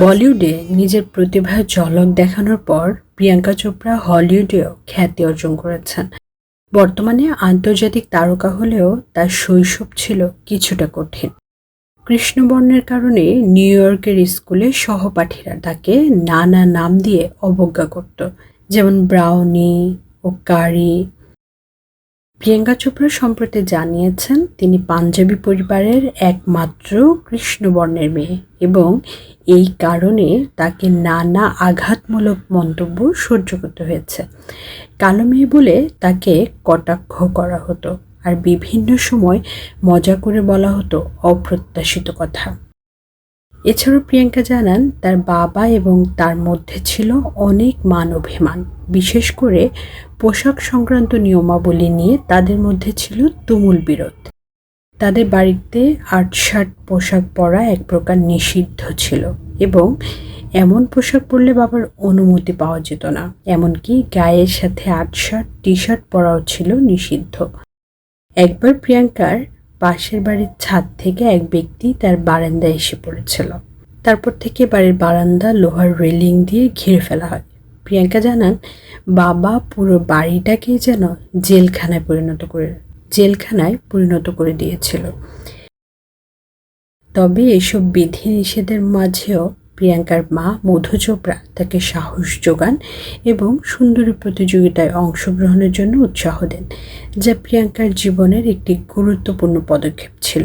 বলিউডে নিজের প্রতিভার ঝলক দেখানোর পর প্রিয়াঙ্কা চোপড়া হলিউডেও খ্যাতি অর্জন করেছেন। বর্তমানে আন্তর্জাতিক তারকা হলেও তার শৈশব ছিল কিছুটা কঠিন। কৃষ্ণবর্ণের কারণে নিউ ইয়র্কের স্কুলে সহপাঠীরা তাকে নানা নাম দিয়ে অবজ্ঞা করত, যেমন ব্রাউনি ও কারি প্রিয়াঙ্কা চোপড়া সম্প্রতি জানিয়েছেন, তিনি পাঞ্জাবি পরিবারের একমাত্র কৃষ্ণবর্ণের মেয়ে এবং এই কারণে তাকে নানা আঘাতমূলক মন্তব্য সহ্য করতে হয়েছে। কালো মেয়ে বলে তাকে কটাক্ষ করা হতো। আর বিভিন্ন সময় মজা করে বলা হতো অপ্রত্যাশিত কথা। এছাড়াও প্রিয়াঙ্কা জানান, তার বাবা এবং তার মধ্যে ছিল অনেক মান অভিমান। বিশেষ করে পোশাক সংক্রান্ত নিয়মাবলী নিয়ে তাদের মধ্যে ছিল তুমুল বিরোধ। তাদের বাড়িতে আট শার্ট পোশাক পরা এক প্রকার নিষিদ্ধ ছিল এবং এমন পোশাক পরলে বাবার অনুমতি পাওয়া যেত না। এমনকি গায়ের সাথে আট শার্ট টি শার্ট পরাও ছিল নিষিদ্ধ। একবার প্রিয়াঙ্কার পাশের বাড়ির ছাদ থেকে এক ব্যক্তি তার বারান্দায় এসে পড়েছিল। তারপর থেকে বাড়ির বারান্দা লোহার রেলিং দিয়ে ঘিরে ফেলা হয়। প্রিয়াঙ্কা জানান, বাবা পুরো বাড়িটাকে যেন জেলখানায় পরিণত করে, জেলখানায় পরিণত করে দিয়েছিল। তবে এসব বিধি নিষেধের মাঝেও প্রিয়াঙ্কার মা মধু চোপড়া তাকে সাহস যোগান এবং সুন্দরী প্রতিযোগিতায় অংশগ্রহণের জন্য উৎসাহ দেন, যা প্রিয়াঙ্কার জীবনের একটি গুরুত্বপূর্ণ পদক্ষেপ ছিল।